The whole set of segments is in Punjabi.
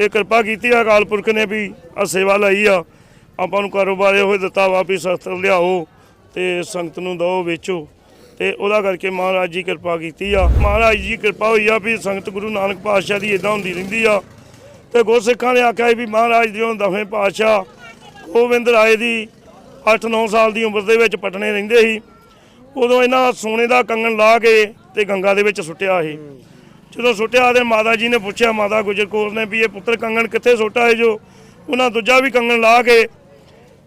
ਇਹ ਕਿਰਪਾ ਕੀਤੀ ਆ ਅਕਾਲ ਪੁਰਖ ਨੇ ਵੀ ਆ ਸੇਵਾ ਲਈ ਆ। ਆਪਾਂ ਨੂੰ ਕਾਰੋਬਾਰ ਇਹੋ ਦਿੱਤਾ ਵਾ ਵੀ ਸ਼ਸਤਰ ਲਿਆਓ ਤੇ ਸੰਗਤ ਨੂੰ ਦਿਓ ਵੇਚੋ। ਤੇ ਉਹਦਾ ਕਰਕੇ ਮਹਾਰਾਜ ਜੀ ਕਿਰਪਾ ਕੀਤੀ ਆ। ਮਹਾਰਾਜ ਜੀ ਕਿਰਪਾ ਹੋਈ ਆ ਵੀ ਸੰਗਤ ਗੁਰੂ ਨਾਨਕ ਪਾਤਸ਼ਾਹ ਦੀ ਇਦਾਂ ਹੁੰਦੀ ਰਹਿੰਦੀ ਆ। ਤੇ ਗੁਰਸਿੱਖਾਂ ਨੇ ਆਖਿਆ ਵੀ ਮਹਾਰਾਜ ਜੀ ਦਵੇਂ ਪਾਤਸ਼ਾਹ ਗੋਬਿੰਦ ਰਾਏ ਦੀ 8-9 ਸਾਲ ਦੀ ਉਮਰ ਦੇ ਵਿੱਚ ਪਟਨੇ ਰਹਿੰਦੇ ਸੀ। ਉਦੋਂ ਇਹਨਾਂ ਸੋਨੇ ਦਾ ਕੰਗਣ ਲਾ ਕੇ ਤੇ ਗੰਗਾ ਦੇ ਵਿੱਚ ਸੁੱਟਿਆ ਸੀ। ਜਦੋਂ ਸੁੱਟਿਆ ਤੇ ਮਾਤਾ ਜੀ ਨੇ ਪੁੱਛਿਆ, ਮਾਤਾ ਗੁਜਰ ਕੌਰ ਨੇ ਵੀ ਇਹ ਪੁੱਤਰ ਕੰਗਣ ਕਿੱਥੇ ਸੁੱਟਾ ਹੈ ਜੋ? ਉਹਨਾਂ ਦੂਜਾ ਵੀ ਕੰਗਣ ਲਾ ਕੇ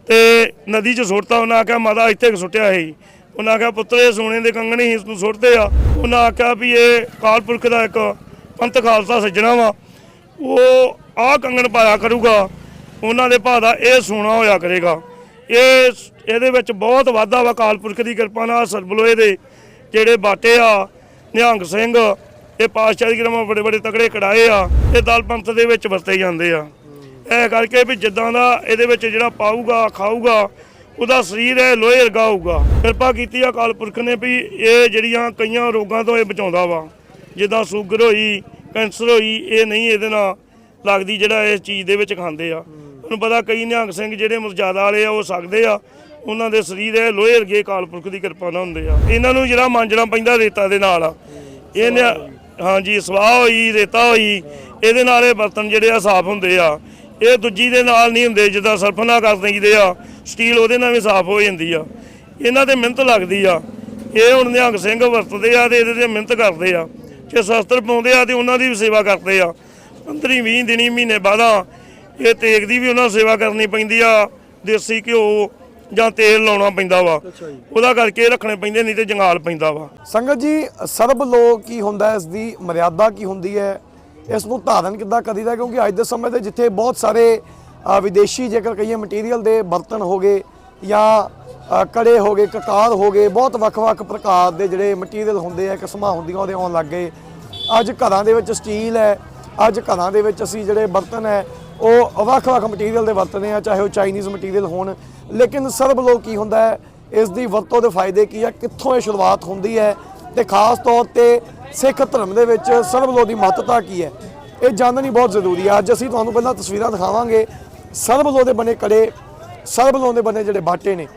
ਤੇ ਨਦੀ 'ਚ ਸੁੱਟਤਾ। ਉਹਨਾਂ ਆਖਿਆ, ਮਾਤਾ ਇੱਥੇ ਸੁੱਟਿਆ ਸੀ। ਉਹਨਾਂ ਆਖਿਆ, ਪੁੱਤਰ, ਇਹ ਸੋਨੇ ਦੇ ਕੰਗਣ ਹੀ ਤੂੰ ਸੁੱਟਦੇ ਆ। ਉਹਨਾਂ ਆਖਿਆ ਵੀ ਇਹ ਕਾਲਪੁਰਖ ਦਾ ਇੱਕ ਪੰਥ ਖਾਲਸਾ ਸੱਜਣਾ ਵਾ। ਉਹ ਆਹ ਕੰਗਣ ਪਾਇਆ ਕਰੂਗਾ। ਉਹਨਾਂ ਦੇ ਭਾ ਦਾ ਇਹ ਸੋਨਾ ਹੋਇਆ ਕਰੇਗਾ। ਇਹ ਇਹਦੇ ਵਿੱਚ ਬਹੁਤ ਵਾਧਾ ਵਾ ਕਾਲਪੁਰਖ ਦੀ ਕਿਰਪਾ ਨਾਲ ਸਰਬਲੋਏ ਦੇ ਜਿਹੜੇ ਬਾਟੇ ਆ, ਨਿਹੰਗ ਸਿੰਘ ਇਹ ਪਾਤਸ਼ਾਹ ਦੀ ਬੜੇ ਬੜੇ ਤਕੜੇ ਕੜਾਏ ਆ, ਇਹ ਦਲ ਪੰਥ ਦੇ ਵਿੱਚ ਵਰਤੇ ਜਾਂਦੇ ਆ। ਇਹ ਕਰਕੇ ਵੀ ਜਿੱਦਾਂ ਦਾ ਇਹਦੇ ਵਿੱਚ ਜਿਹੜਾ ਪਾਊਗਾ, ਖਾਊਗਾ, ਉਹਦਾ ਸਰੀਰ ਹੈ ਲੋਹੇ ਵਰਗਾ ਹੋਊਗਾ। ਕਿਰਪਾ ਕੀਤੀ ਆ ਅਕਾਲ ਪੁਰਖ ਨੇ ਵੀ ਇਹ ਜਿਹੜੀਆਂ ਕਈਆਂ ਰੋਗਾਂ ਤੋਂ ਇਹ ਬਚਾਉਂਦਾ ਵਾ। ਜਿੱਦਾਂ ਸ਼ੂਗਰ ਹੋਈ, ਕੈਂਸਰ ਹੋਈ, ਇਹ ਨਹੀਂ ਇਹਦੇ ਨਾਲ ਲੱਗਦੀ ਜਿਹੜਾ ਇਸ ਚੀਜ਼ ਦੇ ਵਿੱਚ ਖਾਂਦੇ ਆ। ਤੁਹਾਨੂੰ ਪਤਾ ਕਈ ਨਿਹੰਗ ਸਿੰਘ ਜਿਹੜੇ ਮਰਜ਼ਾਦਾ ਵਾਲੇ ਆ, ਉਹ ਸਕਦੇ ਆ। ਉਹਨਾਂ ਦੇ ਸਰੀਰ ਹੈ ਲੋਹੇ ਵਰਗੇ ਅਕਾਲ ਪੁਰਖ ਦੀ ਕਿਰਪਾ ਨਾਲ ਹੁੰਦੇ ਆ। ਇਹਨਾਂ ਨੂੰ ਜਿਹੜਾ ਮਾਂਜਣਾ ਪੈਂਦਾ ਰੇਤਾ ਦੇ ਨਾਲ ਆ। ਇਹ ਨਿਆ- ਹਾਂਜੀ, ਸਵਾਹ ਹੋਈ, ਰੇਤਾ ਹੋਈ, ਇਹਦੇ ਨਾਲ ਇਹ ਬਰਤਨ ਜਿਹੜੇ ਆ ਸਾਫ਼ ਹੁੰਦੇ ਆ। ਇਹ ਦੂਜੀ ਦੇ ਨਾਲ ਨਹੀਂ ਹੁੰਦੇ, ਜਿੱਦਾਂ ਸਰਫਨਾ ਕਰ ਦਈਦੇ ਆ, ਸਟੀਲ ਉਹਦੇ ਨਾਲ ਵੀ ਸਾਫ਼ ਹੋ ਜਾਂਦੀ ਆ। ਇਹਨਾਂ ਤੇ ਮਿਹਨਤ ਲੱਗਦੀ ਆ। ਇਹ ਹੁਣ ਨਿਹੰਗ ਸਿੰਘ ਵਰਤਦੇ ਆ ਤੇ ਇਹਦੇ ਤੇ ਮਿਹਨਤ ਕਰਦੇ ਆ। ਜੇ ਸ਼ਸਤਰ ਪਾਉਂਦੇ ਆ ਤੇ ਉਹਨਾਂ ਦੀ ਵੀ ਸੇਵਾ ਕਰਦੇ ਆ। 15 20 ਦਿਨੀ, ਮਹੀਨੇ ਬਾਅਦਾਂ ਇਹ ਤੇਗ ਦੀ ਵੀ ਉਹਨਾਂ ਸੇਵਾ ਕਰਨੀ ਪੈਂਦੀ ਆ, ਦੇਸੀ ਘਿਓ ਜਾਂ ਤੇਲ ਲਾਉਣਾ ਪੈਂਦਾ ਵਾ। ਉਹਦਾ ਕਰਕੇ ਰੱਖਣੇ ਪੈਂਦੇ ਨਹੀਂ ਤੇ ਜੰਗਾਲ ਪੈਂਦਾ ਵਾ। ਸੰਗਤ ਜੀ ਸਰਬ ਲੋਕ ਕੀ ਹੁੰਦਾ ਇਸ ਦੀ ਮਰਿਆਦਾ ਕੀ ਹੁੰਦੀ ਹੈ? ਇਸ ਨੂੰ ਧਾਰਨ ਕਿੱਦਾਂ ਕਰੀਦਾ? ਕਿਉਂਕਿ ਅੱਜ ਦੇ ਸਮੇਂ ਤੇ ਜਿੱਥੇ ਬਹੁਤ ਸਾਰੇ ਵਿਦੇਸ਼ੀ ਜੇਕਰ ਕਹੀਏ ਮਟੀਰੀਅਲ ਦੇ ਬਰਤਨ ਹੋ ਗਏ ਜਾਂ ਕੜੇ ਹੋ ਗਏ ਕਕਾਰ ਹੋ ਗਏ ਬਹੁਤ ਵੱਖ-ਵੱਖ ਪ੍ਰਕਾਰ ਦੇ ਜਿਹੜੇ ਮਟੀਰੀਅਲ ਹੁੰਦੇ ਆ ਕਿਸਮਾਂ ਹੁੰਦੀਆਂ ਉਹਦੇ ਆਉਣ ਲੱਗ ਗਏ। ਅੱਜ ਘਰਾਂ ਦੇ ਵਿੱਚ ਸਟੀਲ ਹੈ ਅੱਜ ਘਰਾਂ ਦੇ ਵਿੱਚ ਅਸੀਂ ਜਿਹੜੇ ਬਰਤਨ ਹੈ ਉਹ ਵੱਖ-ਵੱਖ ਮਟੀਰੀਅਲ ਦੇ ਵਰਤਦੇ ਆ, ਚਾਹੇ ਉਹ ਚਾਈਨੀਜ਼ ਮਟੀਰੀਅਲ ਹੋਣ। ਲੇਕਿਨ ਸਰਬ ਲੋਕ ਕੀ ਹੁੰਦਾ ਹੈ, ਇਸ ਦੀ ਵਰਤੋਂ ਦੇ ਫਾਇਦੇ ਕੀ ਹੈ ਕਿੱਥੋਂ ਇਹ ਸ਼ੁਰੂਆਤ ਹੁੰਦੀ ਹੈ ਤੇ ਖਾਸ ਤੌਰ ਤੇ ਸਿੱਖ ਧਰਮ ਦੇ ਵਿੱਚ ਸਰਬ ਲੋਕ ਦੀ ਮਹੱਤਤਾ ਕੀ ਹੈ? ਇਹ ਜਾਣਨੀ ਬਹੁਤ ਜ਼ਰੂਰੀ ਹੈ ਅੱਜ ਅਸੀਂ ਤੁਹਾਨੂੰ ਪਹਿਲਾਂ ਤਸਵੀਰਾਂ ਦਿਖਾਵਾਂਗੇ। ਸਰਬ ਲੋਕ ਦੇ ਬਣੇ ਕੜੇ, ਸਰਬ ਲੋਕ ਦੇ ਬਣੇ ਜਿਹੜੇ ਬਾਟੇ ਨੇ।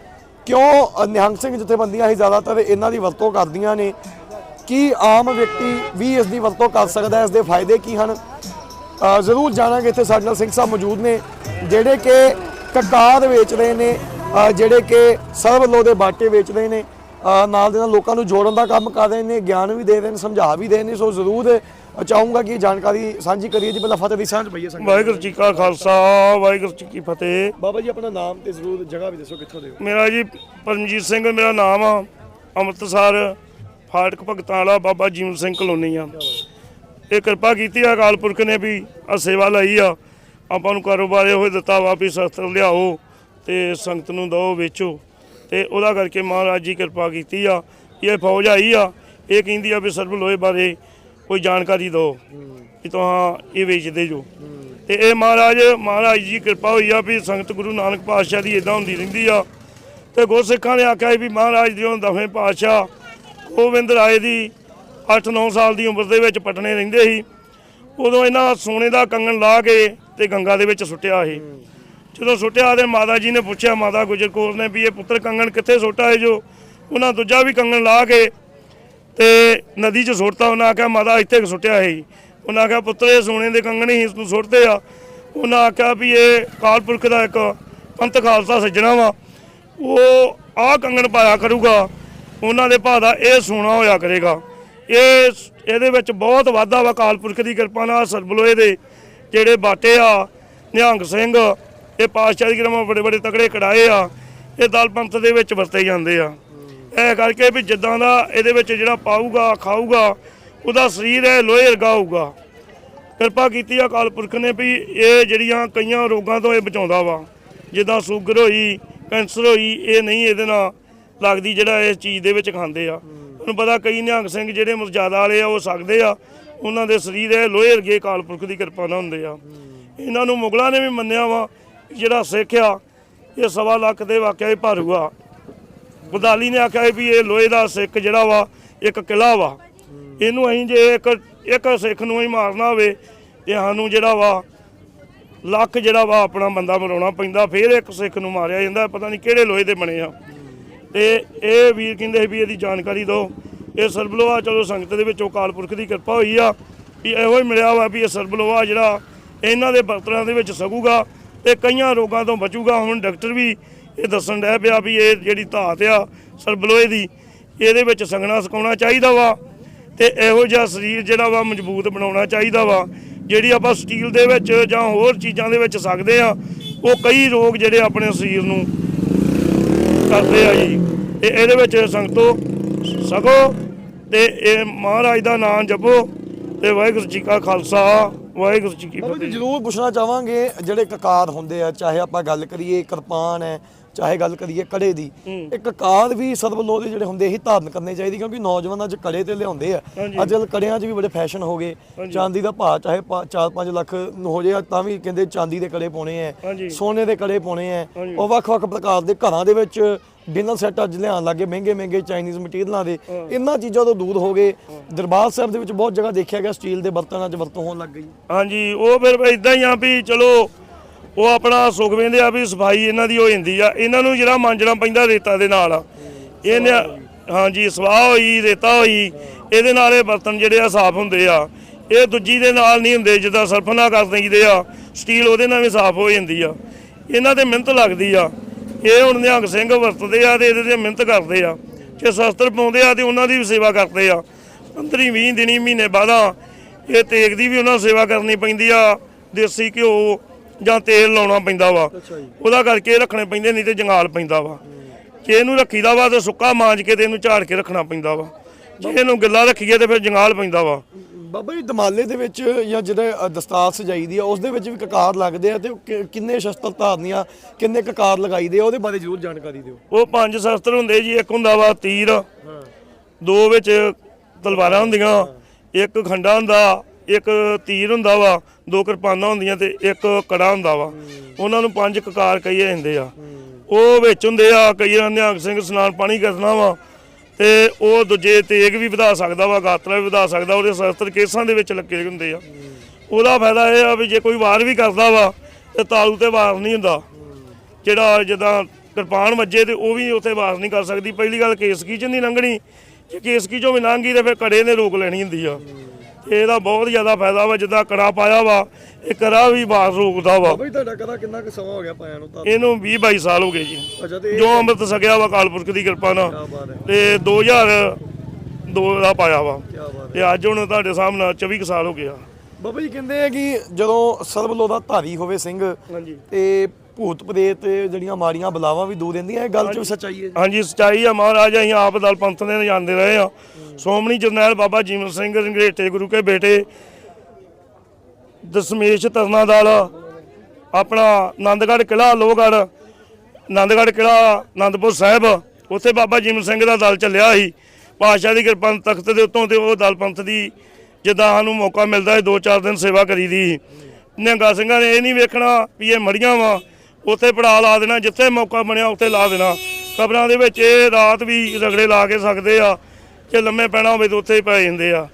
ਕਿਉਂ ਨਿਹੰਗ ਸਿੰਘ ਜਥੇਬੰਦੀਆਂ ਹੀ ਜ਼ਿਆਦਾਤਰ ਇਹਨਾਂ ਦੀ ਵਰਤੋਂ ਕਰਦੀਆਂ ਨੇ? ਕੀ ਆਮ ਵਿਅਕਤੀ ਵੀ ਇਸ ਦੀ ਵਰਤੋਂ ਕਰ ਸਕਦਾ ਹੈ? ਇਸ ਦੇ ਫਾਇਦੇ ਕੀ ਹਨ? ਜ਼ਰੂਰ ਜਾਣਾਂਗੇ ਇੱਥੇ ਸਾਡੇ ਨਾਲ ਸਿੰਘ ਸਾਹਿਬ ਮੌਜੂਦ ਨੇ ਜਿਹੜੇ ਕਿ ਕਕਾਰ ਵੇਚ ਰਹੇ ਨੇ ਜਿਹੜੇ ਕਿ ਸਰਬ ਲੋ ਦੇ ਬਾਟੇ ਵੇਚ ਰਹੇ ਨੇ ਨਾਲ ਦੇ ਨਾਲ ਲੋਕਾਂ ਨੂੰ ਜੋੜਨ ਦਾ ਕੰਮ ਕਰ ਰਹੇ ਨੇ ਗਿਆਨ ਵੀ ਦੇ ਰਹੇ ਨੇ ਸਮਝਾ ਵੀ ਦੇ ਰਹੇ ਨੇ ਸੋ ਜ਼ਰੂਰ ਚਾਹੂੰਗਾ ਕਿ ਇਹ ਜਾਣਕਾਰੀ ਸਾਂਝੀ ਕਰੀਏ ਜੀ ਪਹਿਲਾਂ ਫਤਿਹ ਦੀ ਸਾਂਝ ਪਈਏ ਸੰਗਤ ਵਾਹਿਗੁਰੂ ਜੀ ਕਾ ਖਾਲਸਾ ਵਾਹਿਗੁਰੂ ਜੀ ਕੀ ਫਤਿਹ। ਬਾਬਾ ਜੀ ਆਪਣਾ ਨਾਮ ਤੇ ਜ਼ਰੂਰ ਜਗ੍ਹਾ ਵੀ ਦੱਸੋ ਕਿੱਥੋਂ ਦੇ ਹੋ? ਮੇਰਾ ਜੀ ਪਰਮਜੀਤ ਸਿੰਘ ਮੇਰਾ ਨਾਮ ਆ ਅੰਮ੍ਰਿਤਸਰ ਫਾਟਕ ਭਗਤਾਂ ਵਾਲਾ ਬਾਬਾ ਜੀਵਨ ਸਿੰਘ ਕਲੋਨੀ ਆ। ਇਹ ਕਿਰਪਾ ਕੀਤੀ ਆ ਅਕਾਲ ਪੁਰਖ ਨੇ ਵੀ ਆ ਸੇਵਾ ਲਈ ਆ। ਆਪਾਂ ਨੂੰ ਕਾਰੋਬਾਰ ਇਹੋ ਹੀ ਦਿੱਤਾ ਵਾ ਵੀ ਸ਼ਸਤਰ ਲਿਆਓ ਤੇ ਸੰਗਤ ਨੂੰ ਦਿਓ ਵੇਚੋ। ਤੇ ਉਹਦਾ ਕਰਕੇ ਮਹਾਰਾਜ ਜੀ ਕਿਰਪਾ ਕੀਤੀ ਆ ਇਹ ਫੌਜ ਆਈ ਆ। ਇਹ ਕਹਿੰਦੀ ਆ ਵੀ ਸਰਬ ਲੋਏ ਬਾਰੇ ਕੋਈ ਜਾਣਕਾਰੀ ਦਿਓ ਕਿ ਤੁਹਾਂ ਇਹ ਵੇਚਦੇ ਜੋ। ਤੇ ਇਹ ਮਹਾਰਾਜ ਮਹਾਰਾਜ ਜੀ ਕਿਰਪਾ ਹੋਈ ਆ ਵੀ ਸੰਗਤ ਗੁਰੂ ਨਾਨਕ ਪਾਤਸ਼ਾਹ ਦੀ ਇਦਾਂ ਹੁੰਦੀ ਰਹਿੰਦੀ ਆ। ਤੇ ਗੁਰਸਿੱਖਾਂ ਨੇ ਆਖਿਆ ਵੀ ਮਹਾਰਾਜ ਜੀ ਦਵੇਂ ਪਾਤਸ਼ਾਹ, ਗੋਬਿੰਦ ਰਾਏ ਦੀ 8-9 ਸਾਲ ਦੀ ਉਮਰ ਦੇ ਵਿੱਚ ਪਟਨੇ ਰਹਿੰਦੇ ਸੀ। ਉਦੋਂ ਇਹਨਾਂ ਸੋਨੇ ਦਾ ਕੰਗਣ ਲਾ ਕੇ ਤੇ ਗੰਗਾ ਦੇ ਵਿੱਚ ਸੁੱਟਿਆ ਸੀ। ਜਦੋਂ ਸੁੱਟਿਆ ਤੇ ਮਾਤਾ ਜੀ ਨੇ ਪੁੱਛਿਆ, ਮਾਤਾ ਗੁਜਰ ਕੌਰ ਨੇ ਵੀ ਇਹ ਪੁੱਤਰ ਕੰਗਣ ਕਿੱਥੇ ਸੁੱਟਾ ਹੈ ਜੋ? ਉਹਨਾਂ ਦੂਜਾ ਵੀ ਕੰਗਣ ਲਾ ਕੇ ਤੇ ਨਦੀ 'ਚ ਸੁੱਟਤਾ। ਉਹਨਾਂ ਆਖਿਆ, ਮਾਤਾ ਇੱਥੇ ਸੁੱਟਿਆ ਸੀ। ਉਹਨਾਂ ਆਖਿਆ, ਪੁੱਤਰ, ਇਹ ਸੋਨੇ ਦੇ ਕੰਗਣ ਹੀ ਇਸ ਨੂੰ ਸੁੱਟਦੇ ਆ। ਉਹਨਾਂ ਆਖਿਆ ਵੀ ਇਹ ਕਾਲਪੁਰਖ ਦਾ ਇੱਕ ਪੰਥ ਖਾਲਸਾ ਸੱਜਣਾ ਵਾ। ਉਹ ਆਹ ਕੰਗਣ ਪਾਇਆ ਕਰੂਗਾ। ਉਹਨਾਂ ਦੇ ਭਾਅ ਦਾ ਇਹ ਸੋਨਾ ਹੋਇਆ ਕਰੇਗਾ। ਇਹ ਇਹਦੇ ਵਿੱਚ ਬਹੁਤ ਵਾਧਾ ਵਾ ਕਾਲਪੁਰਖ ਦੀ ਕਿਰਪਾ ਨਾਲ ਸਰਬਲੋਏ ਦੇ ਜਿਹੜੇ ਬਾਟੇ ਆ, ਨਿਹੰਗ ਸਿੰਘ, ਇਹ ਪਾਤਸ਼ਾਹ ਦੀ ਕਿਰਪਾ ਬੜੇ ਬੜੇ ਤਕੜੇ ਕੜਾਏ ਆ, ਇਹ ਦਲ ਪੰਥ ਦੇ ਵਿੱਚ ਵਰਤੇ ਜਾਂਦੇ ਆ। ਇਹ ਕਰਕੇ ਵੀ ਜਿੱਦਾਂ ਦਾ ਇਹਦੇ ਵਿੱਚ ਜਿਹੜਾ ਪਾਊਗਾ, ਖਾਊਗਾ, ਉਹਦਾ ਸਰੀਰ ਹੈ, ਲੋਹੇ ਵਰਗਾ ਹੋਊਗਾ। ਕਿਰਪਾ ਕੀਤੀ ਆ ਅਕਾਲ ਪੁਰਖ ਨੇ ਵੀ ਇਹ ਜਿਹੜੀਆਂ ਕਈਆਂ ਰੋਗਾਂ ਤੋਂ ਇਹ ਬਚਾਉਂਦਾ ਵਾ। ਜਿੱਦਾਂ ਸ਼ੂਗਰ ਹੋਈ, ਕੈਂਸਰ ਹੋਈ, ਇਹ ਨਹੀਂ ਇਹਦੇ ਨਾਲ ਲੱਗਦੀ ਜਿਹੜਾ ਇਸ ਚੀਜ਼ ਦੇ ਵਿੱਚ ਖਾਂਦੇ ਆ। ਤੁਹਾਨੂੰ ਪਤਾ ਕਈ ਨਿਹੰਗ ਸਿੰਘ ਜਿਹੜੇ ਮਰਜ਼ਾਦਾ ਵਾਲੇ ਆ, ਉਹ ਸਕਦੇ ਆ। ਉਹਨਾਂ ਦੇ ਸਰੀਰ ਇਹ ਲੋਹੇ ਵਰਗੇ ਅਕਾਲ ਪੁਰਖ ਦੀ ਕਿਰਪਾ ਨਾਲ ਹੁੰਦੇ ਆ। ਇਹਨਾਂ ਨੂੰ ਮੁਗਲਾਂ ਨੇ ਵੀ ਮੰਨਿਆ ਵਾ ਜਿਹੜਾ ਸਿੱਖ ਆ, ਇਹ ਸਵਾ ਲੱਖ ਦੇ ਵਾਕਿਆ ਹੀ ਭਾਰੂ ਬਦਾਲੀ ਨੇ ਆਖਿਆ ਵੀ ਇਹ ਲੋਹੇ ਦਾ ਸਿੱਖ ਜਿਹੜਾ ਵਾ, ਇੱਕ ਕਿਲਾ ਵਾ। ਇਹਨੂੰ ਅਸੀਂ ਜੇ ਇੱਕ ਇੱਕ ਸਿੱਖ ਨੂੰ ਹੀ ਮਾਰਨਾ ਹੋਵੇ, ਤੇ ਸਾਨੂੰ ਜਿਹੜਾ ਵਾ, ਲੱਖ ਜਿਹੜਾ ਵਾ ਆਪਣਾ ਬੰਦਾ ਮਰਾਉਣਾ ਪੈਂਦਾ, ਫਿਰ ਇੱਕ ਸਿੱਖ ਨੂੰ ਮਾਰਿਆ ਜਾਂਦਾ, ਪਤਾ ਨਹੀਂ ਕਿਹੜੇ ਲੋਹੇ ਦੇ ਬਣੇ ਆ। ਤੇ ਇਹ ਵੀਰ ਕਹਿੰਦੇ ਸੀ ਵੀ ਇਹਦੀ ਜਾਣਕਾਰੀ ਦਿਓ। ਇਹ ਸਰਬਲੋਹਾ, ਚਲੋ ਸੰਗਤ ਦੇ ਵਿੱਚੋਂ ਅਕਾਲ ਪੁਰਖ ਦੀ ਕਿਰਪਾ ਹੋਈ ਆ, ਵੀ ਇਹੋ ਹੀ ਮਿਲਿਆ ਵਾ ਵੀ ਇਹ ਸਰਬਲੋਹਾ ਜਿਹੜਾ ਇਹਨਾਂ ਦੇ ਬਰਤਨਾਂ ਦੇ ਵਿੱਚ ਸਕੂਗਾ ਤੇ ਕਈਆਂ ਰੋਗਾਂ ਤੋਂ ਬਚੂਗਾ। ਹੁਣ ਡਾਕਟਰ ਵੀ ਇਹ ਦੱਸਣ ਡਿਆ ਪਿਆ ਵੀ ਇਹ ਜਿਹੜੀ ਧਾਤ ਆ ਸਰਬਲੋਹੇ ਦੀ, ਇਹਦੇ ਵਿੱਚ ਸੰਗਣਾ ਸਕਾਉਣਾ ਚਾਹੀਦਾ ਵਾ ਤੇ ਇਹੋ ਜਿਹਾ ਸਰੀਰ ਜਿਹੜਾ ਵਾ ਮਜ਼ਬੂਤ ਬਣਾਉਣਾ ਚਾਹੀਦਾ ਵਾ। ਜਿਹੜੀ ਆਪਾਂ ਸਟੀਲ ਦੇ ਵਿੱਚ ਜਾਂ ਹੋਰ ਚੀਜ਼ਾਂ ਦੇ ਵਿੱਚ ਸਕਦੇ ਆ, ਉਹ ਕਈ ਰੋਗ ਜਿਹੜੇ ਆਪਣੇ ਸਰੀਰ ਨੂੰ ਕਰਦੇ ਆ ਜੀ। ਤੇ ਇਹਦੇ ਵਿੱਚ ਸੰਗਤੋ ਸਕੋ ਤੇ ਇਹ ਮਹਾਰਾਜ ਦਾ ਨਾਮ ਜਪੋ ਤੇ ਵਾਹਿਗੁਰੂ ਜੀ ਕਾ ਖਾਲਸਾ ਵਾਹਿਗੁਰੂ ਜੀ ਕੀ ਫਤਿਹ। ਜ਼ਰੂਰ ਪੁੱਛਣਾ ਚਾਹਾਂਗੇ ਜਿਹੜੇ ਕਕਾਰ ਹੁੰਦੇ ਆ ਚਾਹੇ ਆਪਾਂ ਗੱਲ ਕਰੀਏ ਕਿਰਪਾਨ ਹੈ ਚਾਹੇ ਗੱਲ ਕਰੀਏ ਕੜੇ ਦੀ ਇਹ ਕਕਾਰ ਵੀ ਸਦਬਲੋ ਦੇ ਜਿਹੜੇ ਹੁੰਦੇ ਹੀ ਧਾਰਨ ਕਰਨੇ ਚਾਹੀਦੇ ਕਿਉਂਕਿ ਨੌਜਵਾਨਾਂ 'ਚ ਕੜੇ ਤੇ ਲਿਆਉਂਦੇ ਆ। ਅੱਜ ਕੜਿਆਂ 'ਚ ਵੀ ਬੜੇ ਫੈਸ਼ਨ ਹੋ ਗਏ। ਚਾਂਦੀ ਦਾ ਭਾਅ ਚਾਹੇ 4-5 ਲੱਖ ਹੋ ਜਾਏ ਤਾਂ ਵੀ ਕਹਿੰਦੇ ਚਾਂਦੀ ਦੇ ਕੜੇ ਪਾਉਣੇ ਆ। ਸੋਨੇ ਦੇ ਕੜੇ ਪਾਉਣੇ ਆ। ਉਹ ਵੱਖ-ਵੱਖ ਪ੍ਰਕਾਰ ਦੇ ਘਰਾਂ ਦੇ ਵਿੱਚ ਡਿਨਰ ਸੈੱਟ ਅੱਜ ਲਿਆਉਣ ਲੱਗੇ ਮਹਿੰਗੇ ਮਹਿੰਗੇ ਚਾਈਨੀਜ਼ ਮਟੀਰੀਅਲਾਂ ਦੇ ਇਹਨਾਂ ਚੀਜ਼ਾਂ ਤੋਂ ਦੂਰ ਹੋ ਗਏ। ਦਰਬਾਰ ਸਾਹਿਬ ਦੇ ਵਿੱਚ ਬਹੁਤ ਜਗ੍ਹਾ ਦੇਖਿਆ ਗਿਆ ਸਟੀਲ ਦੇ ਬਰਤਨਾਂ 'ਚ ਵਰਤੋਂ ਹੋਣ ਲੱਗ ਗਈ। ਹਾਂਜੀ ਉਹ ਫਿਰ ਇਦਾਂ ਹੀ ਆ ਵੀ ਚਲੋ ਉਹ ਆਪਣਾ ਸੁੱਖ ਵੇਂਦੇ ਆ ਵੀ ਸਫ਼ਾਈ ਇਹਨਾਂ ਦੀ ਹੋ ਜਾਂਦੀ ਆ। ਇਹਨਾਂ ਨੂੰ ਜਿਹੜਾ ਮਾਂਜਣਾ ਪੈਂਦਾ ਰੇਤਾ ਦੇ ਨਾਲ। ਇਹਨੇ ਹਾਂਜੀ ਸਵਾਹ ਹੋਈ ਰੇਤਾ ਹੋਈ। ਇਹਦੇ ਨਾਲ ਇਹ ਬਰਤਨ ਜਿਹੜੇ ਆ ਸਾਫ਼ ਹੁੰਦੇ ਆ। ਇਹ ਦੂਜੀ ਦੇ ਨਾਲ ਨਹੀਂ ਹੁੰਦੇ ਜਿੱਦਾਂ ਸਰਫ ਨਾਲ ਕਰ ਦਈਦੇ ਆ ਸਟੀਲ ਉਹਦੇ ਨਾਲ ਵੀ ਸਾਫ਼ ਹੋ ਜਾਂਦੀ ਆ। ਇਹਨਾਂ ਤੇ ਮਿਹਨਤ ਲੱਗਦੀ ਆ। ਇਹ ਹੁਣ ਨਿਹੰਗ ਸਿੰਘ ਵਰਤਦੇ ਆ ਤੇ ਇਹਦੇ ਤੇ ਮਿਹਨਤ ਕਰਦੇ ਆ। ਜੇ ਸ਼ਸਤਰ ਪਾਉਂਦੇ ਆ ਤੇ ਉਹਨਾਂ ਦੀ ਵੀ ਸੇਵਾ ਕਰਦੇ ਆ। 15 20 ਦਿਨੀ ਮਹੀਨੇ ਬਾਅਦਾਂ ਇਹ ਤੇਗ ਦੀ ਵੀ ਉਹਨਾਂ ਸੇਵਾ ਕਰਨੀ ਪੈਂਦੀ ਆ। ਦੇਸੀ ਘਿਓ ਜਾਂ ਤੇਲ ਲਾਉਣਾ ਪੈਂਦਾ ਵਾ ਉਹਦਾ ਕਰਕੇ ਰੱਖਣੇ ਪੈਂਦੇ ਨਹੀਂ ਤੇ ਜੰਗਾਲ ਪੈਂਦਾ ਵਾ। ਜੇ ਇਹਨੂੰ ਰੱਖੀਦਾ ਵਾ ਤੇ ਸੁੱਕਾ ਮਾਂਜ ਕੇ ਤੇ ਇਹਨੂੰ ਝਾੜ ਕੇ ਰੱਖਣਾ ਪੈਂਦਾ ਵਾ। ਜੇ ਇਹਨੂੰ ਗਿੱਲਾ ਰੱਖੀਏ ਤੇ ਫਿਰ ਜੰਗਾਲ ਪੈਂਦਾ ਵਾ। ਬਾਬਾ ਜੀ ਦਮਾਲੇ ਦੇ ਵਿੱਚ ਜਾਂ ਜਿਹੜੇ ਦਸਤਾਰ ਸਜਾਈ ਦੀ ਆ ਉਸ ਦੇ ਵਿੱਚ ਵੀ ਕਕਾਰ ਲੱਗਦੇ ਆ ਤੇ ਕਿੰਨੇ ਸ਼ਸਤਰ ਧਾਰਨੀਆਂ ਕਿੰਨੇ ਕਕਾਰ ਲਗਾਈਦੇ ਆ ਉਹਦੇ ਬਾਰੇ ਜ਼ਰੂਰ ਜਾਣਕਾਰੀ ਦਿਓ। ਉਹ ਪੰਜ ਸ਼ਸਤਰ ਹੁੰਦੇ ਜੀ ਇੱਕ ਹੁੰਦਾ ਵਾ ਤੀਰ ਦੋ ਵਿੱਚ ਤਲਵਾਰਾਂ ਹੁੰਦੀਆਂ ਇੱਕ ਖੰਡਾ ਹੁੰਦਾ ਇੱਕ ਤੀਰ ਹੁੰਦਾ ਵਾ, ਦੋ ਕਿਰਪਾਨਾਂ ਹੁੰਦੀਆਂ ਤੇ ਇੱਕ ਕੜਾ ਹੁੰਦਾ ਵਾ। ਉਹਨਾਂ ਨੂੰ ਪੰਜ ਕਕਾਰ ਕਹੀਏ ਜਾਂਦੇ ਆ। ਉਹ ਵਿੱਚ ਹੁੰਦੇ ਆ, ਕਈਆਂ ਨਿਹੰਗ ਸਿੰਘ ਸਨਾਨ ਪਾਣੀ ਕਰਨਾ ਵਾ ਤੇ ਉਹ ਦੂਜੇ ਤੇਗ ਵੀ ਵਧਾ ਸਕਦਾ ਵਾ, ਗਾਤਰਾ ਵੀ ਵਧਾ ਸਕਦਾ, ਉਹਦੇ ਸ਼ਸਤਰ ਕੇਸਾਂ ਦੇ ਵਿੱਚ ਲੱਗੇ ਹੁੰਦੇ ਆ। ਉਹਦਾ ਫਾਇਦਾ ਇਹ ਆ ਵੀ ਜੇ ਕੋਈ ਵਾਰ ਵੀ ਕਰਦਾ ਵਾ ਤੇ ਤਾਲੂ ਤੇ ਵਾਰ ਨਹੀਂ ਹੁੰਦਾ। ਜਿਹੜਾ ਜਦਾਂ ਕਿਰਪਾਨ ਵੱਜੇ ਤੇ ਉਹ ਵੀ ਉੱਥੇ ਵਾਰ ਨਹੀਂ ਕਰ ਸਕਦੀ। ਪਹਿਲੀ ਗੱਲ ਕੇਸਕੀ ਚ ਨਹੀਂ ਲੰਘਣੀ। ਜੇ ਕੇਸਕੀ ਚੋਂ ਵੀ ਲੰਘ ਗਈ ਤੇ ਫਿਰ ਕੜੇ ਨੇ ਰੋਕ ਲੈਣੀ ਹੁੰਦੀ ਆ। ਤੇ ਇਹਦਾ ਬਹੁਤ ਜ਼ਿਆਦਾ ਫਾਇਦਾ ਵਾ ਜਿੱਦਾਂ ਕੜਾ ਪਾਇਆ ਵਾ ਇਹ ਕੜਾ ਵੀ ਵਾਰ ਰੋਕਦਾ ਵਾ। ਬਾਬਾ ਜੀ ਤੁਹਾਡਾ ਕਦਾ ਕਿੰਨਾ ਕੁ ਸਮਾਂ ਹੋ ਗਿਆ ਪਾਇਆ ਨੂੰ? ਤਾਂ ਇਹਨੂੰ 20 22 ਸਾਲ ਹੋ ਗਏ ਜੀ। ਅੱਛਾ ਤੇ ਜੋ ਅੰਮ੍ਰਿਤ ਛਕਿਆ ਵਾ ਕਾਲਪੁਰਖ ਦੀ ਕਿਰਪਾ ਨਾਲ। ਬਾਤ ਹੈ। ਤੇ 2002 ਦਾ ਪਾਇਆ ਵਾ। ਕੀ ਬਾਤ ਤੇ ਅੱਜ ਹੁਣ ਤੁਹਾਡੇ ਸਾਹਮਣੇ 24 ਕੁ ਸਾਲ ਹੋ ਗਿਆ ਬਾਬਾ ਜੀ ਕਹਿੰਦੇ ਆ ਕਿ ਜਦੋਂ ਸਰਬਲੋ ਦਾ ਧਾਰੀ ਹੋਵੇ ਸਿੰਘ ਹਾਂਜੀ। ਤੇ ਭੂਤ ਪ੍ਰੇਤ ਜਿਹੜੀਆਂ ਮਾੜੀਆਂ ਬਲਾਵਾਂ ਵੀ ਦੂਰ ਰਹਿੰਦੀਆਂ ਇਹ ਗੱਲ ਚ ਸੱਚਾਈ ਹੈ ਹਾਂਜੀ ਸਚਾਈ ਆ ਮਹਾਰਾਜ ਅਸੀਂ ਆਪ ਦਲ ਪੰਥ ਦੇ ਜਾਂਦੇ ਰਹੇ ਆ। ਸੋਮਣੀ ਜਰਨੈਲ ਬਾਬਾ ਜੀਵਨ ਸਿੰਘ ਰੰਗਰੇਟੇ ਗੁਰੂ ਕੇ ਬੇਟੇ ਦਸਮੇਸ਼ ਤਰਨਾ ਦਲ ਆਪਣਾ ਆਨੰਦਗੜ੍ਹ ਕਿਲ੍ਹਾ ਲੋਹਗੜ੍ਹ ਆਨੰਦਗੜ੍ਹ ਕਿਲ੍ਹਾ ਆਨੰਦਪੁਰ ਸਾਹਿਬ ਉੱਥੇ ਬਾਬਾ ਜੀਵਨ ਸਿੰਘ ਦਾ ਦਲ ਚੱਲਿਆ ਸੀ। ਪਾਤਸ਼ਾਹ ਦੀ ਕਿਰਪਾ ਨਾਲ ਤਖਤ ਦੇ ਉੱਤੋਂ ਤੇ ਉਹ ਦਲ ਪੰਥ ਦੀ ਜਿੱਦਾਂ ਸਾਨੂੰ ਮੌਕਾ ਮਿਲਦਾ ਹੈ ਦੋ ਚਾਰ ਦਿਨ ਸੇਵਾ ਕਰੀਦੀ ਨਿਹੰਗਾ ਸਿੰਘਾਂ ਨੇ ਇਹ ਨਹੀਂ ਵੇਖਣਾ ਵੀ ਇਹ ਮੜੀਆਂ ਵਾ। ਉੱਥੇ ਪੜਾ ਲਾ ਦੇਣਾ, ਜਿੱਥੇ ਮੌਕਾ ਬਣਿਆ ਉੱਥੇ ਲਾ ਦੇਣਾ। ਕਬਰਾਂ ਦੇ ਵਿੱਚ ਇਹ ਰਾਤ ਵੀ ਰਗੜੇ ਲਾ ਕੇ ਸਕਦੇ ਆ, ਜੇ ਲੰਮੇ ਪੈਣਾ ਹੋਵੇ ਤਾਂ ਉੱਥੇ ਹੀ ਪੈ ਜਾਂਦੇ ਆ।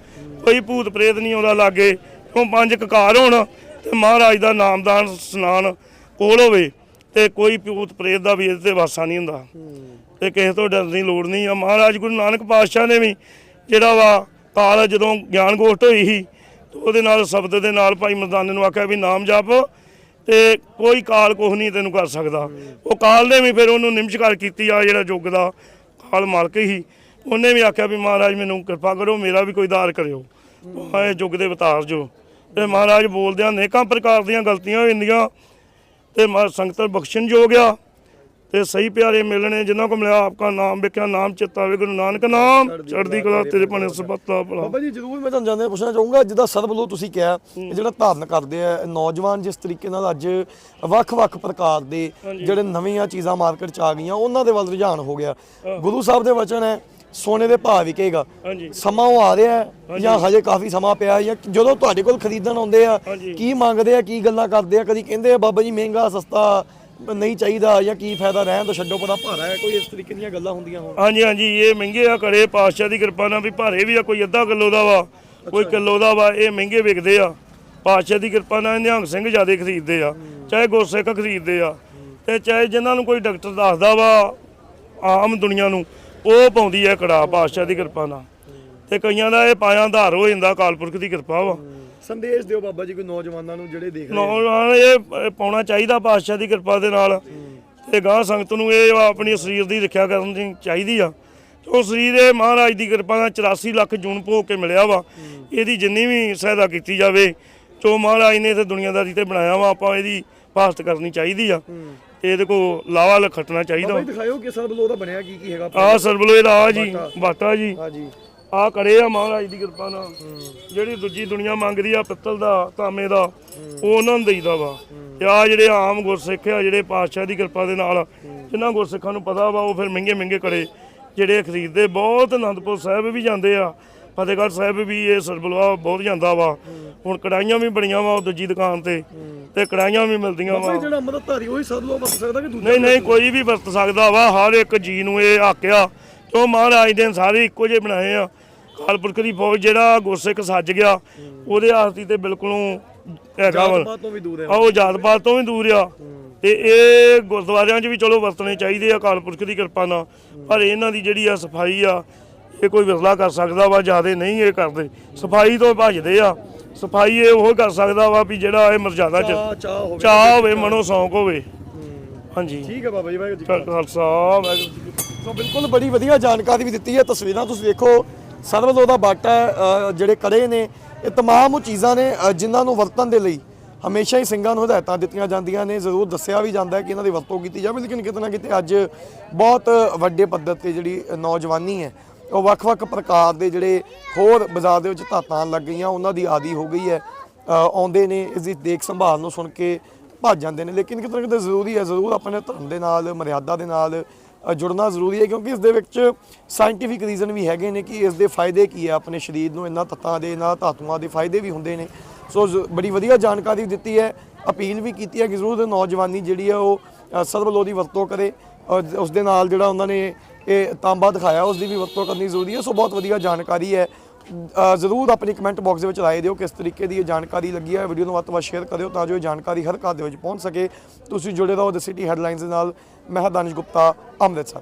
ਕੋਈ ਭੂਤ ਪ੍ਰੇਤ ਨਹੀਂ ਆਉਂਦਾ ਲਾਗੇ, ਕਿਉਂ ਪੰਜ ਕਕਾਰ ਹੋਣ ਤੇ ਮਹਾਰਾਜ ਦਾ ਨਾਮਦਾਨ ਸਨਾਨ ਕੋਲ ਹੋਵੇ ਤੇ ਕੋਈ ਭੂਤ ਪ੍ਰੇਤ ਦਾ ਵੀ ਇਹਦੇ ਤੇ ਵਾਸਾ ਨਹੀਂ ਹੁੰਦਾ। ਤੇ ਕਿਸੇ ਤੋਂ ਡਰਨ ਦੀ ਲੋੜ ਨਹੀਂ ਆ। ਮਹਾਰਾਜ ਗੁਰੂ ਨਾਨਕ ਪਾਤਸ਼ਾਹ ਨੇ ਵੀ ਜਿਹੜਾ ਵਾ ਕਾਲ ਜਦੋਂ ਗਿਆਨ ਗੋਸ਼ਟ ਹੋਈ ਸੀ, ਉਹਦੇ ਨਾਲ ਸ਼ਬਦ ਦੇ ਨਾਲ ਭਾਈ ਮਰਦਾਨੇ ਨੂੰ ਆਖਿਆ ਵੀ ਨਾਮ ਜਪ। ਤੇ ਕੋਈ ਕਾਲ ਕੁਛ ਨਹੀਂ ਤੈਨੂੰ ਕਰ ਸਕਦਾ। ਉਹ ਕਾਲ ਨੇ ਵੀ ਫਿਰ ਉਹਨੂੰ ਨਿਮਸ਼ਕਾਰ ਕੀਤੀ ਆ ਜਿਹੜਾ ਯੁੱਗ ਦਾ ਕਾਲ ਮਾਲਕ ਹੀ। ਉਹਨੇ ਵੀ ਆਖਿਆ ਵੀ ਮਹਾਰਾਜ ਮੈਨੂੰ ਕਿਰਪਾ ਕਰੋ, ਮੇਰਾ ਵੀ ਕੋਈ ਦਾਰ ਕਰਿਓ। ਇਹ ਯੁੱਗ ਦੇ ਉਤਾਰ ਜੋ। ਤੇ ਮਹਾਰਾਜ ਬੋਲਦਿਆਂ ਅਨੇਕਾਂ ਪ੍ਰਕਾਰ ਦੀਆਂ ਗਲਤੀਆਂ ਹੋ ਜਾਂਦੀਆਂ ਤੇ ਮਾ ਸੰਗਤ ਬਖਸ਼ਣ ਯੋਗ ਆ। ਤੇ ਸਹੀ ਪਿਆਰੇ ਮਿਲਣੇ ਜਿਨ੍ਹਾਂ ਕੋ ਮਿਲਿਆ ਆਪਕਾ ਨਾਮ ਵਿਖਿਆ ਨਾਮ ਚਿੱਤਾ ਵੇ ਗੁਰੂ ਨਾਨਕ ਨਾਮ ਚੜ੍ਹਦੀ ਕਲਾ ਤੇਰੇ ਭਣੇ ਸਬਤਾ ਭਲਾ। ਬਾਬਾ ਜੀ ਜ਼ਰੂਰ ਮੈਂ ਤੁਹਾਨੂੰ ਜਾਣਦੇ ਪੁੱਛਣਾ ਚਾਹੂੰਗਾ ਜਿੱਦਾਂ ਸਰਬਲੋ ਤੁਸੀਂ ਕਿਹਾ ਇਹ ਜਿਹੜਾ ਧਾਰਨ ਕਰਦੇ ਆ ਨੌਜਵਾਨ ਜਿਸ ਤਰੀਕੇ ਨਾਲ ਅੱਜ ਵੱਖ-ਵੱਖ ਪ੍ਰਕਾਰ ਦੇ ਜਿਹੜੇ ਨਵੀਆਂ ਚੀਜ਼ਾਂ ਮਾਰਕੀਟ 'ਚ ਆ ਗਈਆਂ ਉਹਨਾਂ ਦੇ ਵੱਲ ਰੁਝਾਨ ਹੋ ਗਿਆ। ਗੁਰੂ ਸਾਹਿਬ ਦੇ ਵਚਨ ਹੈ ਸੋਨੇ ਦੇ ਭਾਅ ਵਿਕੇਗਾ। ਸਮਾਂ ਉਹ ਆ ਰਿਹਾ ਜਾਂ ਹਜੇ ਕਾਫੀ ਸਮਾਂ ਪਿਆ ਹੈ ਜਾਂ ਜਦੋਂ ਤੁਹਾਡੇ ਕੋਲ ਖਰੀਦਣ ਆਉਂਦੇ ਆ। ਕੀ ਮੰਗਦੇ ਆ ਕੀ ਗੱਲਾਂ ਕਰਦੇ ਆ ਕਦੀ ਕਹਿੰਦੇ ਆ ਬਾਬਾ ਜੀ ਮਹਿੰਗਾ ਸਸਤਾ ਨਹੀਂ ਚਾਹੀਦਾ ਜਾਂ ਕੀ ਫਾਇਦਾ ਰਹਿਣ ਤੋਂ ਛੱਡੋ ਪਤਾ ਭਾਰਾ ਹੈ ਕੋਈ ਇਸ ਤਰੀਕੇ ਦੀਆਂ ਗੱਲਾਂ ਹੁੰਦੀਆਂ ਹੋਣ। ਹਾਂਜੀ ਹਾਂਜੀ ਇਹ ਮਹਿੰਗੇ ਆ ਕੜੇ ਪਾਤਸ਼ਾਹ ਦੀ ਕਿਰਪਾ ਨਾਲ ਵੀ ਭਾਰੇ ਵੀ ਆ ਕੋਈ ਅੱਧਾ ਕਿਲੋ ਦਾ ਵਾ ਕੋਈ ਕਿਲੋ ਦਾ ਵਾ ਇਹ ਮਹਿੰਗੇ ਵਿਕਦੇ ਆ। ਪਾਤਸ਼ਾਹ ਦੀ ਕਿਰਪਾ ਨਾਲ ਨਿਹੰਗ ਸਿੰਘ ਜ਼ਿਆਦਾ ਖਰੀਦਦੇ ਆ ਚਾਹੇ ਗੁਰਸਿੱਖ ਖਰੀਦਦੇ ਆ ਤੇ ਚਾਹੇ ਜਿਨ੍ਹਾਂ ਨੂੰ ਕੋਈ ਡਾਕਟਰ ਦੱਸਦਾ ਵਾ ਆਮ ਦੁਨੀਆ ਨੂੰ ਉਹ ਪਾਉਂਦੀ ਹੈ ਕੜਾ ਪਾਤਸ਼ਾਹ ਦੀ ਕਿਰਪਾ ਨਾਲ। ਤੇ ਕਈਆਂ ਦਾ ਇਹ ਪਾਇਆ ਆਧਾਰ ਹੋ ਜਾਂਦਾ ਕਾਲਪੁਰਖ ਦੀ ਕਿਰਪਾ ਵਾ। ਸੰਦੇਸ਼ ਦਿਓ ਬਾਬਾ ਜੀ ਕੋਈ ਨੌਜਵਾਨਾਂ ਨੂੰ ਜਿਹੜੇ ਦੇਖ ਰਹੇ ਨੌਜਵਾਨ ਇਹ ਇਹ ਪਾਉਣਾ ਚਾਹੀਦਾ ਪਾਤਸ਼ਾਹ ਦੀ ਕਿਰਪਾ ਦੇ ਨਾਲ। ਤੇ ਗਾਂ ਸੰਗਤ ਨੂੰ ਇਹ ਆਪਣੀ ਸਰੀਰ ਦੀ ਰੱਖਿਆ ਕਰਨ ਦੀ ਚਾਹੀਦੀ ਆ। ਉਹ ਸਰੀਰ ਇਹ ਮਹਾਰਾਜ ਦੀ ਕਿਰਪਾ ਨਾਲ 84 ਲੱਖ ਜੂਨ ਭੋਗ ਕੇ ਮਿਲਿਆ ਵਾ। ਇਹਦੀ ਜਿੰਨੀ ਵੀ ਸਹਾਇਤਾ ਕੀਤੀ ਜਾਵੇ ਜੋ ਮਹਾਰਾਜ ਨੇ ਤੇ ਦੁਨੀਆਦਾਰੀ ਤੇ ਬਣਾਇਆ ਵਾ ਆਪਾਂ ਇਹਦੀ ਭਾਸਤ ਕਰਨੀ ਚਾਹੀਦੀ ਆ। ਇਹਦੇ ਕੋ ਲਾਵਾ ਲਖਟਣਾ ਚਾਹੀਦਾ। ਬਾਬਾ ਜੀ ਦਿਖਾਇਓ ਕਿਸ ਤਰ੍ਹਾਂ ਵੱਲੋਂ ਉਹਦਾ ਬਣਿਆ ਕੀ ਕੀ ਹੈਗਾ। ਆ ਸਰਬਲੋਏ ਦਾ ਆ ਜੀ ਬਾਟਾ। ਜੀ। ਹਾਂਜੀ ਆ ਕੜੇ ਆ ਮਹਾਰਾਜ ਦੀ ਕਿਰਪਾ ਨਾਲ। ਜਿਹੜੀ ਦੂਜੀ ਦੁਨੀਆ ਮੰਗਦੀ ਆ ਪਿੱਤਲ ਦਾ ਤਾਂਬੇ ਦਾ ਉਹ ਉਹਨਾਂ ਨੂੰ ਦੇਈਦਾ ਵਾ। ਤੇ ਆ ਜਿਹੜੇ ਆਮ ਗੁਰਸਿੱਖ ਆ ਜਿਹੜੇ ਪਾਤਸ਼ਾਹ ਦੀ ਕਿਰਪਾ ਦੇ ਨਾਲ ਜਿਨ੍ਹਾਂ ਗੁਰਸਿੱਖਾਂ ਨੂੰ ਪਤਾ ਵਾ ਉਹ ਫਿਰ ਮਹਿੰਗੇ ਮਹਿੰਗੇ ਕੜੇ ਜਿਹੜੇ ਖਰੀਦਦੇ ਬਹੁਤ ਅਨੰਦਪੁਰ ਸਾਹਿਬ ਵੀ ਜਾਂਦੇ ਆ। ਫਤਿਹਗੜ੍ਹ ਸਾਹਿਬ ਵੀ ਇਹ ਸਰਬਲਵਾ ਬਹੁਤ ਜਾਂਦਾ ਵਾ। ਹੁਣ ਕੜਾਈਆਂ ਵੀ ਬਣੀਆਂ ਵਾ ਉਹ ਦੂਜੀ ਦੁਕਾਨ ਤੇ ਤੇ ਕੜਾਈਆਂ ਵੀ ਮਿਲਦੀਆਂ ਵਾ। ਜਿਹੜਾ ਅੰਮ੍ਰਿਤਧਾਰੀ ਉਹੀ ਸਦਲੋ ਵਰਤ ਸਕਦਾ ਕਿ ਦੂਜਾ ਨਹੀਂ ਨਹੀਂ ਕੋਈ ਵੀ ਵਰਤ ਸਕਦਾ ਵਾ। ਹਰ ਇੱਕ ਜੀ ਨੂੰ ਇਹ ਆਕਿਆ ਕਿਉਂ ਮਹਾਰਾਜ ਨੇ ਸਾਰੇ ਇੱਕੋ ਜਿਹੇ ਬਣਾਏ ਆ। ਕਾਲਪੁਰਖ ਦੀ ਫੌਜ ਜਿਹੜਾ ਗੁਰਸਿੱਖ ਸੱਜ ਗਿਆ ਉਹਦੇ ਆਸਤੀ ਤੇ ਬਿਲਕੁਲੋਂ ਹੈਗਾ ਵਾ। ਤੋਂ ਵੀ ਦੂਰ ਹੈ ਆ ਉਹ ਜਾਤ ਪਾਤ ਤੋਂ ਵੀ ਦੂਰ ਆ। ਤੇ ਇਹ ਗੁਰਦੁਆਰਿਆਂ 'ਚ ਵੀ ਚਲੋ ਵਰਤਣੇ ਚਾਹੀਦੇ ਆ ਕਾਲਪੁਰਖ ਦੀ ਕਿਰਪਾ ਨਾਲ। ਪਰ ਇਹਨਾਂ ਦੀ ਜਿਹੜੀ ਆ ਸਫ਼ਾਈ ਆ ਇਹ ਕੋਈ ਵਿਰਲਾ ਕਰ ਸਕਦਾ ਵਾ ਜਿਆਦੇ ਨਹੀਂ ਇਹ ਕਰਦੇ। ਸਫ਼ਾਈ ਤੋਂ ਭੱਜਦੇ ਆ। ਸਫ਼ਾਈ ਇਹ ਉਹ ਕਰ ਸਕਦਾ ਵਾ ਵੀ ਜਿਹੜਾ ਇਹ ਮਰਜ਼ਾਦਾ 'ਚ ਚਾਹ ਚਾਹ ਹੋਵੇ। ਚਾਹ ਹੋਵੇ ਮਨੋ ਸ਼ੌਂਕ ਹੋਵੇ। ਹਾਂਜੀ। ਠੀਕ ਹੈ ਬਾਬਾ ਜੀ ਵਾਹਿਗੁਰੂ ਜੀ ਕਾ ਖਾਲਸਾ ਵਾਹਿਗੁਰੂ ਜੀ ਕੀ ਫਤਿਹ। ਸੋ ਬਿਲਕੁਲ ਬੜੀ ਵਧੀਆ ਜਾਣਕਾਰੀ ਵੀ ਦਿੱਤੀ ਹੈ ਤਸਵੀਰਾਂ ਤੁਸੀਂ ਵੇਖੋ। ਸਰਵਲੋ ਦਾ ਬਾਟਾ ਹੈ, ਅ, ਜਿਹੜੇ ਕੜੇ ਨੇ ਇਹ तमाम ਉਹ ਚੀਜ਼ਾਂ ਨੇ ਅ, ਜਿਨ੍ਹਾਂ ਨੂੰ ਵਰਤਣ ਦੇ ਲਈ ਹਮੇਸ਼ਾ ਹੀ ਸਿੰਘਾਂ ਨੂੰ ਹਦਾਇਤਾਂ ਦਿੱਤੀਆਂ ਜਾਂਦੀਆਂ ਨੇ ਜ਼ਰੂਰ ਦੱਸਿਆ ਵੀ ਜਾਂਦਾ ਹੈ ਕਿ ਇਹਨਾਂ ਦੀ ਵਰਤੋਂ ਕੀਤੀ ਜਾਵੇ ਲੇਕਿਨ ਕਿਤੇ ਨਾ ਕਿਤੇ ਅੱਜ ਬਹੁਤ ਵੱਡੇ ਪੱਧਰ ਤੇ ਜਿਹੜੀ ਨੌਜਵਾਨੀ ਹੈ ਉਹ ਵੱਖ-ਵੱਖ ਪ੍ਰਕਾਰ ਦੇ ਜਿਹੜੇ ਹੋਰ ਬਾਜ਼ਾਰ ਦੇ ਵਿੱਚ ਧਾਤਾਂ ਲੱਗ ਗਈਆਂ ਉਹਨਾਂ ਦੀ ਆਦੀ ਹੋ ਗਈ ਹੈ ਅ, ਆਉਂਦੇ ਨੇ ਇਸ ਦੀ ਦੇਖ ਸੰਭਾਲ ਨੂੰ ਸੁਣ ਕੇ ਭੱਜ ਜਾਂਦੇ ਨੇ ਲੇਕਿਨ ਕਿਤੇ ਨਾ ਕਿਤੇ ਜ਼ਰੂਰੀ ਹੈ ਜ਼ਰੂਰ ਆਪਣੇ ਧਰਮ ਦੇ ਨਾਲ ਮਰਿਆਦਾ ਦੇ ਨਾਲ ਅ, ਜੁੜਨਾ ਜ਼ਰੂਰੀ ਹੈ ਕਿਉਂਕਿ ਇਸ ਦੇ ਵਿੱਚ ਸਾਇੰਟੀਫਿਕ ਰੀਜ਼ਨ ਵੀ ਹੈਗੇ ਨੇ ਕਿ ਇਸ ਦੇ ਫਾਇਦੇ ਕੀ ਹੈ ਆਪਣੇ ਸਰੀਰ ਨੂੰ ਇਹਨਾਂ ਤੱਤਾਂ ਦੇ ਇਹਨਾਂ ਧਾਤੂਆਂ ਦੇ ਫਾਇਦੇ ਵੀ ਹੁੰਦੇ ਨੇ। ਸੋ ਬੜੀ ਵਧੀਆ ਜਾਣਕਾਰੀ ਦਿੱਤੀ ਹੈ ਅਪੀਲ ਵੀ ਕੀਤੀ ਹੈ ਕਿ ਜ਼ਰੂਰ ਨੌਜਵਾਨੀ ਜਿਹੜੀ ਹੈ ਉਹ ਅ, ਸਰਬਲੋ ਦੀ ਵਰਤੋਂ ਕਰੇ ਔਰ ਉਸ ਦੇ ਨਾਲ ਜਿਹੜਾ ਉਹਨਾਂ ਨੇ ਇਹ ਤਾਂਬਾ ਦਿਖਾਇਆ ਉਸ ਦੀ ਵੀ ਵਰਤੋਂ ਕਰਨੀ ਜ਼ਰੂਰੀ ਹੈ। ਸੋ ਬਹੁਤ ਵਧੀਆ ਜਾਣਕਾਰੀ ਹੈ। ਜ਼ਰੂਰ ਆਪਣੀ ਕਮੈਂਟ ਬਾਕਸ ਦੇ ਵਿੱਚ ਰਾਏ ਦਿਓ ਕਿਸ ਤਰੀਕੇ ਦੀ ਇਹ ਜਾਣਕਾਰੀ ਲੱਗੀ ਹੈ। ਵੀਡੀਓ ਨੂੰ ਵੱਧ ਤੋਂ ਵੱਧ ਸ਼ੇਅਰ ਕਰਿਓ ਤਾਂ ਜੋ ਇਹ ਜਾਣਕਾਰੀ ਹਰ ਘਰ ਦੇ ਵਿੱਚ ਪਹੁੰਚ ਸਕੇ। ਤੁਸੀਂ ਜੁੜੇ ਰਹੋ ਦ ਸਿਟੀ ਹੈਡਲਾਈਨਸ ਦੇ ਨਾਲ। ਮੈਂ ਹਾਂ ਦਾਨਿਸ਼ ਗੁਪਤਾ ਅੰਮ੍ਰਿਤਸਰ।